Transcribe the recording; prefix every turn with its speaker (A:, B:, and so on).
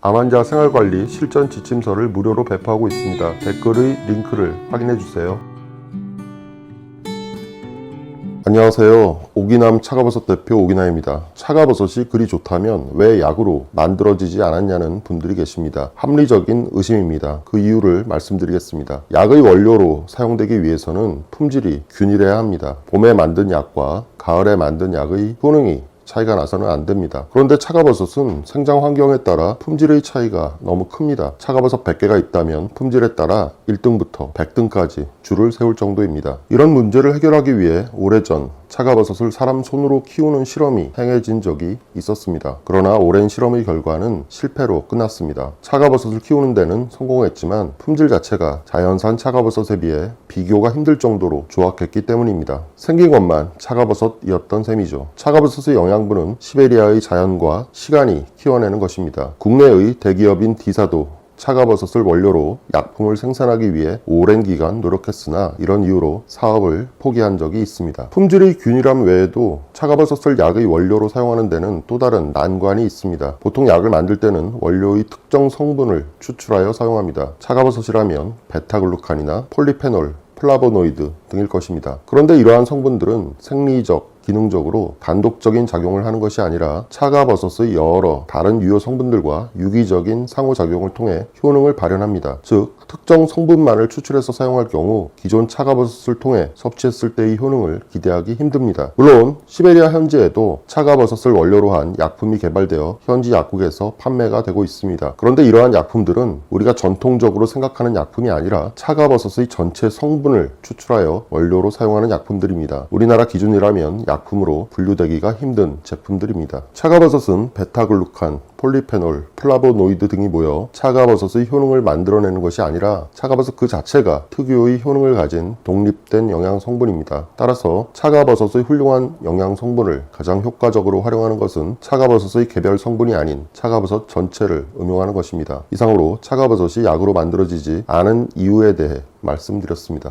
A: 암환자 생활관리 실전 지침서를 무료로 배포하고 있습니다. 댓글의 링크를 확인해 주세요. 안녕하세요. 오기남 차가버섯 대표 오기남입니다. 차가버섯이 그리 좋다면 왜 약으로 만들어지지 않았냐는 분들이 계십니다. 합리적인 의심입니다. 그 이유를 말씀드리겠습니다. 약의 원료로 사용되기 위해서는 품질이 균일해야 합니다. 봄에 만든 약과 가을에 만든 약의 효능이 차이가 나서는 안 됩니다. 그런데 차가버섯은 생장 환경에 따라 품질의 차이가 너무 큽니다. 차가버섯 100개가 있다면 품질에 따라 1등부터 100등까지 줄을 세울 정도입니다. 이런 문제를 해결하기 위해 오래전 차가버섯을 사람 손으로 키우는 실험이 행해진 적이 있었습니다. 그러나 오랜 실험의 결과는 실패로 끝났습니다. 차가버섯을 키우는 데는 성공했지만 품질 자체가 자연산 차가버섯에 비해 비교가 힘들 정도로 조악했기 때문입니다. 생긴 것만 차가버섯이었던 셈이죠. 차가버섯의 영양분은 시베리아의 자연과 시간이 키워내는 것입니다. 국내의 대기업인 디사도 차가버섯을 원료로 약품을 생산하기 위해 오랜 기간 노력했으나 이런 이유로 사업을 포기한 적이 있습니다. 품질의 균일함 외에도 차가버섯을 약의 원료로 사용하는 데는 또 다른 난관이 있습니다. 보통 약을 만들 때는 원료의 특정 성분을 추출하여 사용합니다. 차가버섯이라면 베타글루칸이나 폴리페놀, 플라보노이드 등일 것입니다. 그런데 이러한 성분들은 생리적, 기능적으로 단독적인 작용을 하는 것이 아니라 차가버섯의 여러 다른 유효 성분들과 유기적인 상호작용을 통해 효능을 발현합니다. 즉, 특정 성분만을 추출해서 사용할 경우 기존 차가버섯을 통해 섭취했을 때의 효능을 기대하기 힘듭니다. 물론 시베리아 현지에도 차가버섯을 원료로 한 약품이 개발되어 현지 약국에서 판매가 되고 있습니다. 그런데 이러한 약품들은 우리가 전통적으로 생각하는 약품이 아니라 차가버섯의 전체 성분을 추출하여 원료로 사용하는 약품들입니다. 우리나라 기준이라면 약품으로 분류되기가 힘든 제품들입니다. 차가버섯은 베타글루칸, 폴리페놀, 플라보노이드 등이 모여 차가버섯의 효능을 만들어내는 것이 아니라 차가버섯 그 자체가 특유의 효능을 가진 독립된 영양 성분입니다. 따라서 차가버섯의 훌륭한 영양 성분을 가장 효과적으로 활용하는 것은 차가버섯의 개별 성분이 아닌 차가버섯 전체를 응용하는 것입니다. 이상으로 차가버섯이 약으로 만들어지지 않은 이유에 대해 말씀드렸습니다.